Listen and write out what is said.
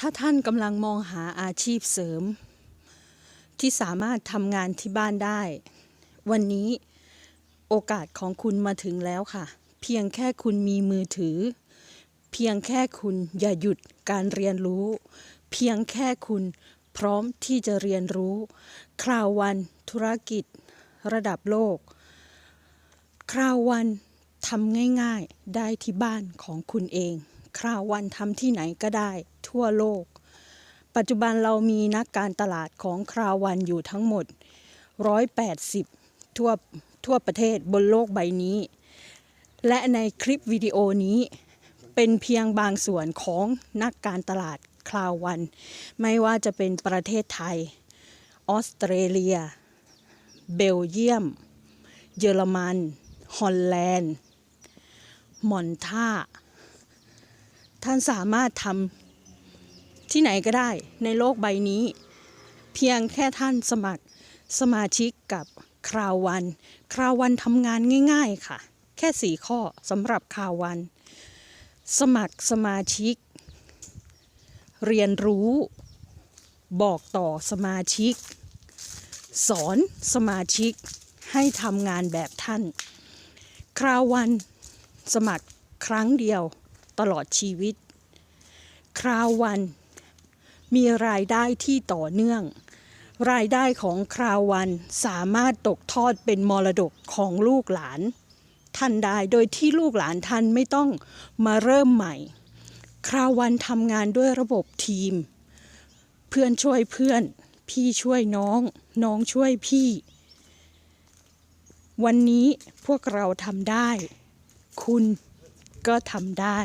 ถ้าท่านกำลังมองหาอาชีพเสริม ที่สามารถทำงานที่บ้านได้ วันนี้โอกาสของคุณมาถึงแล้วค่ะ เพียงแค่คุณมีมือถือ เพียงแค่คุณอย่าหยุดการเรียนรู้ เพียงแค่คุณพร้อมที่จะเรียนรู้ คราววันธุรกิจ ระดับโลก คราววันทำง่ายๆได้ที่บ้านของคุณเอง คราววันทำที่ไหนก็ได้ ทั่วโลก ปัจจุบันเรามีนักการตลาดของคราววันอยู่ทั้งหมด 180 ทั่วทั่วประเทศบนโลกใบนี้ และในคลิปวิดีโอนี้เป็นเพียงบางส่วนของนักการตลาดคราววัน ไม่ว่าจะเป็นประเทศไทย ออสเตรเลีย เบลเยียม เยอรมัน ฮอลแลนด์ มอนทาท่านสามารถทำ ที่ไหนก็ได้ในโลกใบนี้ เพียงแค่ท่านสมัครสมาชิกกับคราววัน คราววันทำงานง่ายๆค่ะ แค่สี่ข้อสำหรับคราววัน สมัครสมาชิก เรียนรู้ บอกต่อสมาชิก สอนสมาชิกให้ทำงานแบบท่าน คราววันสมัครครั้งเดียวตลอดชีวิต คราววัน มีรายได้ที่ต่อเนื่อง รายได้ของคราววันสามารถตกทอดเป็นมรดกของลูกหลาน ท่านได้โดยที่ลูกหลานท่านไม่ต้องมาเริ่มใหม่ คราววันทำงานด้วยระบบทีม เพื่อนช่วยเพื่อน พี่ช่วยน้อง น้องช่วยพี่ วันนี้พวกเราทำได้ คุณก็ทำได้